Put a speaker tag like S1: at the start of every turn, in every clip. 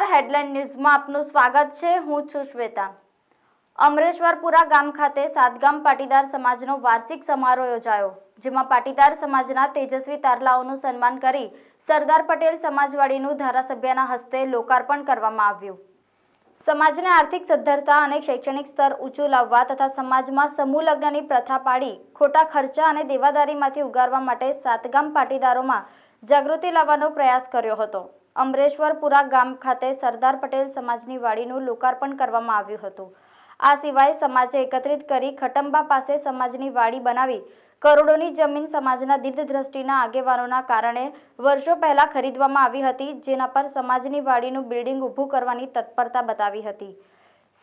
S1: નમસ્કાર, હેડલાઇન ન્યૂઝમાં આપનું સ્વાગત છે. હું છું શ્વેતા. અમરેશ્વરપુરા ગામ ખાતે સાતગામ પાટીદાર સમાજનો વાર્ષિક સમારોહ યોજાયો, જેમાં પાટીદાર સમાજના તેજસ્વી તારલાઓનું સન્માન કરી સરદાર પટેલ સમાજવાડીનું ધારાસભ્યના હસ્તે લોકાર્પણ કરવામાં આવ્યું. સમાજને આર્થિક સદ્ધરતા અને શૈક્ષણિક સ્તર ઊંચું લાવવા તથા સમાજમાં સમૂહ લગ્નની પ્રથા પાડી, ખોટા ખર્ચા અને દેવાદારીમાંથી ઉગારવા માટે સાતગામ પાટીદારોમાં જાગૃતિ લાવવાનો પ્રયાસ કર્યો હતો. અમરેશ્વરપુરા ગામ ખાતે સરદાર પટેલ સમાજની વાડીનું લોકાર્પણ કરવામાં આવ્યું હતું. આ સિવાય સમાજે એકત્રિત કરી ખટંબા પાસે સમાજની વાડી બનાવી કરોડોની જમીન સમાજના દીર્ઘદ્રષ્ટિના આગેવાનોના કારણે વર્ષો પહેલા ખરીદવામાં આવી હતી, જેના પર સમાજની વાડીનું બિલ્ડિંગ ઊભું કરવાની તત્પરતા બતાવી હતી.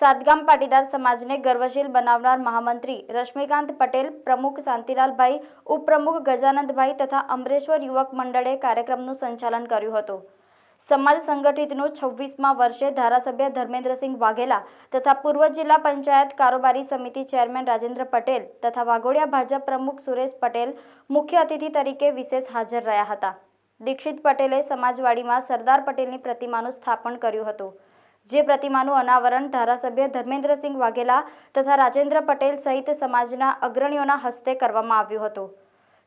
S1: સાતગામ પાટીદાર સમાજને ગર્વશીલ બનાવનાર મહામંત્રી રશ્મિકાંત પટેલ, પ્રમુખ શાંતિલાલભાઈ, ઉપપ્રમુખ ગજાનંદભાઈ તથા અમરેશ્વર યુવક મંડળે કાર્યક્રમનું સંચાલન કર્યું હતું. સમાજ સંગઠિતનું છવ્વીસમાં વર્ષે ધારાસભ્ય ધર્મેન્દ્રસિંહ વાઘેલા તથા પૂર્વ જિલ્લા પંચાયત કારોબારી સમિતિ ચેરમેન રાજેન્દ્ર પટેલ તથા વાઘોડિયા ભાજપ પ્રમુખ સુરેશ પટેલ મુખ્ય અતિથિ તરીકે વિશેષ હાજર રહ્યા હતા. દીક્ષિત પટેલે સમાજવાડીમાં સરદાર પટેલની પ્રતિમાનું સ્થાપન કર્યું હતું. જે પ્રતિમાનું અનાવરણ ધારાસભ્ય ધર્મેન્દ્રસિંહ વાઘેલા તથા રાજેન્દ્ર પટેલ સહિત સમાજના અગ્રણીઓના હસ્તે કરવામાં આવ્યું હતું.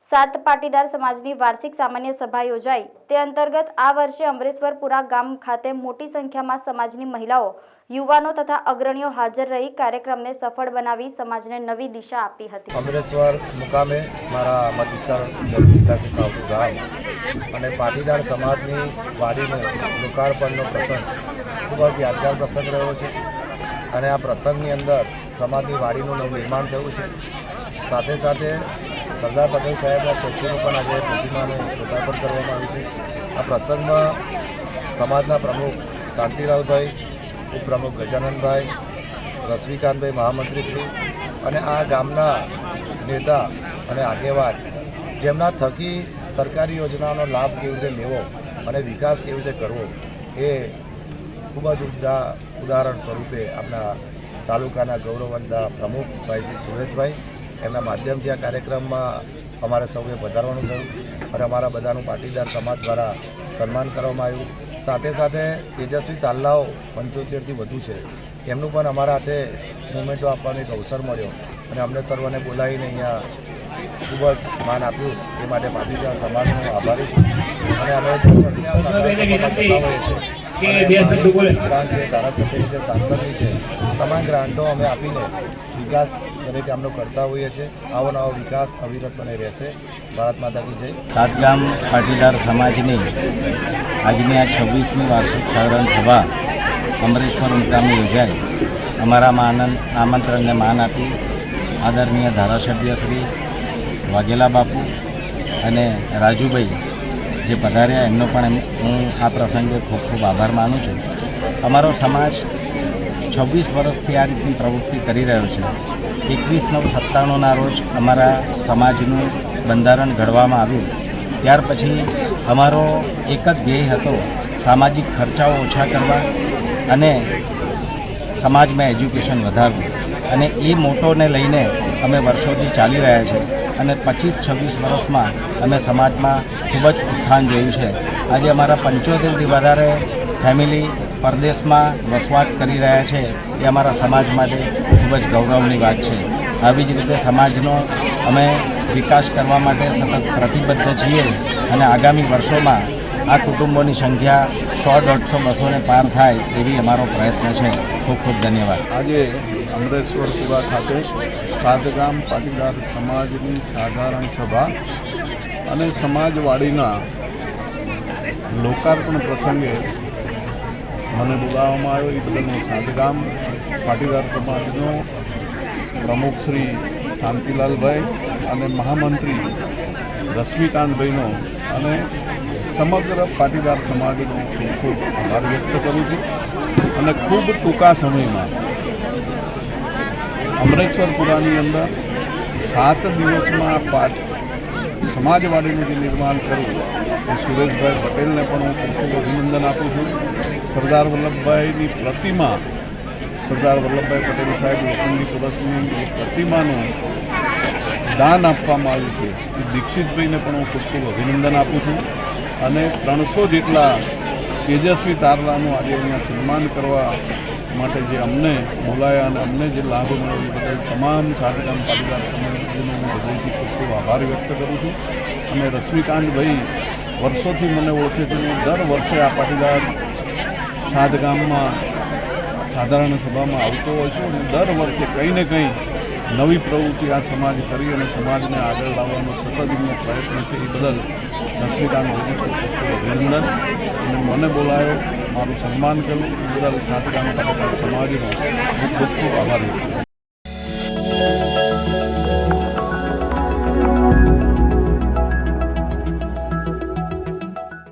S1: સાત પાટીદાર સમાજની વાર્ષિક સામાન્ય સભા યોજાઈ. તે અંતર્ગત આ વર્ષે અમરેશ્વરપુરા ગામ ખાતે મોટી સંખ્યામાં સમાજની મહિલાઓ, યુવાનો તથા અગ્રણીઓ હાજર રહી કાર્યક્રમને સફળ બનાવી સમાજને નવી દિશા આપી હતી.
S2: અમરેશ્વર મુકામે મારા મત વિસ્તાર ગામ અને પાટીદાર સમાજની વાડીનો લોકાર્પણનો પ્રસંગ ખૂબ જ યાદગાર પ્રસંગ રહ્યો છે. અને આ પ્રસંગની અંદર સમાજની વાડીનું નવું નિર્માણ થયું છે. સાથે સાથે સરદાર પટેલ સાહેબના સ્ટેચ્યુનું પણ આજે પ્રતિમાને લોકાર્પણ કરવામાં આવ્યું છે. આ પ્રસંગમાં સમાજના પ્રમુખ શાંતિલાલભાઈ, ઉપપ્રમુખ ગજાનંદભાઈ રશ્મિકાંતભાઈ મહામંત્રીશ્રી અને આ ગામના નેતા અને આગેવાન, જેમના થકી સરકારી યોજનાનો લાભ કેવી રીતે લેવો અને વિકાસ કેવી રીતે કરવો એ ખૂબ જ ઉદા, ઉદાહરણ સ્વરૂપે આપણા તાલુકાના ગૌરવવંતા પ્રમુખ ભાઈ શ્રી સુરેશભાઈ એમના માધ્યમથી આ કાર્યક્રમમાં અમારે સૌએ વધારવાનું થયું અને અમારા બધાનું પાટીદાર સમાજ દ્વારા સન્માન કરવામાં આવ્યું. સાથે સાથે તેજસ્વી તાલ્લાઓ પંચોતેરથી વધુ છે. એમનું પણ અમારા હાથે મુમેન્ટો આપવાનો એક અવસર મળ્યો અને અમને સર્વને બોલાવીને અહીંયા ખૂબ જ માન આપ્યું. એ માટે પાટીદાર સમાજનો આભારી છું અને અમે દર વર્ષે
S3: કે બે શબ્દો બોલે.
S2: ગ્રાન્ટ છે ધારાસભ્યની છે સાંસદની છે તમામ ગ્રાન્ટો અમે આપીને વિકાસ દરેક આમનો કરતા હોઈએ છીએ. આવો નવો વિકાસ અવિરતપણે રહેશે. ભારત માતા કી જય.
S4: સાતગામ પાટીદાર સમાજની આજની આ છવ્વીસમી વાર્ષિક સાધારણ સભા અમરેશ્વર મુકામે યોજાઈ. અમારામાં માનન આમંત્રણને માન આપી આદરણીય ધારાસભ્ય શ્રી વાઘેલા બાપુ અને રાજુભાઈ જે પધાર્યા એમનો પણ હું આ પ્રસંગે ખૂબ ખૂબ આભાર માનું છું. અમારો સમાજ છવ્વીસ વર્ષથી આ રીતની પ્રવૃત્તિ કરી રહ્યો છે. એકવીસ નવ સત્તાણુંના રોજ અમારા સમાજનું બંધારણ ઘડવામાં આવ્યું. ત્યાર પછી અમારો એક જ ધ્યેય હતો સામાજિક ખર્ચાઓ ઓછા કરવા અને સમાજમાં એજ્યુકેશન વધારવું. અને એ મોટોને લઈને અમે વર્ષોથી ચાલી રહ્યા છે અને પચીસ છવ્વીસ વર્ષમાં અમે સમાજમાં ખૂબ જ ઉત્થાન જોયું છે. આજે અમારા પંચોતેરથી વધારે ફેમિલી પરદેશમાં વસવાટ કરી રહ્યા છે. એ અમારા સમાજ માટે ખૂબ જ ગૌરવની વાત છે. આવી જ રીતે સમાજનો અમે વિકાસ કરવા માટે સતત પ્રતિબદ્ધ છીએ અને આગામી વર્ષોમાં આ કુટુંબોની સંખ્યા સો દોઢસો બસોને પાર થાય એવી અમારો પ્રયત્ન છે. ખૂબ ખૂબ ધન્યવાદ.
S5: આજે અમરેશ્વરપુરા ખાતે સાતગામ પાટીદાર સમાજની સાધારણ સભા અને સમાજવાડીના લોકાર્પણ પ્રસંગે મને બોલાવવામાં આવ્યો. એ બદલ હું સાતગામ પાટીદાર સમાજનો પ્રમુખ શ્રી શાંતિલાલભાઈ અને મહામંત્રી રશ્મિકાંતભાઈનો અને સમગ્ર પાટીદાર સમાજનો ખૂબ ખૂબ આભાર વ્યક્ત કરું છું અને ખૂબ ટૂંકા સમયમાં અમરેશ્વરપુરાની અંદર સાત દિવસમાં પાટ સમાજવાડીનું જે નિર્માણ કરવું એ સુરેશભાઈ પટેલને પણ હું ખૂબ ખૂબ અભિનંદન આપું છું. સરદાર વલ્લભભાઈની પ્રતિમા, સરદાર વલ્લભભાઈ પટેલ સાહેબ, લોખંડી પુરસ્કની પ્રતિમાનું દાન આપવામાં આવ્યું છે. દીક્ષિતભાઈને પણ હું ખૂબ ખૂબ અભિનંદન આપું છું. અને ત્રણસો જેટલા તેજસ્વી તારલાનું આજે અહીંયા સન્માન કરવા માટે જે અમને બોલાયા અને અમને જે લાભ મળ્યો બદલ તમામ સાધકામ પાટીદાર સમાજનો હું હૃદયથી ખૂબ ખૂબ આભાર વ્યક્ત કરું છું. અને રશ્મિકાંતભાઈ વર્ષોથી મને ઓળખે છે દર વર્ષે આ પાટીદાર સાધગામમાં સાધારણ સભામાં આવતો હોય છે. અને દર વર્ષે કંઈ ને કંઈ નવી પ્રવૃત્તિ આ સમાજ કરી અને સમાજને આગળ લાવવાનો સતત પ્રયત્ન છે એ બદલ ખૂબ અભિનંદન અને મને બોલાયો, મારું સન્માન કર્યું એ બદલ સાધગામ સમાજનો ખૂબ ખૂબ આભાર છું.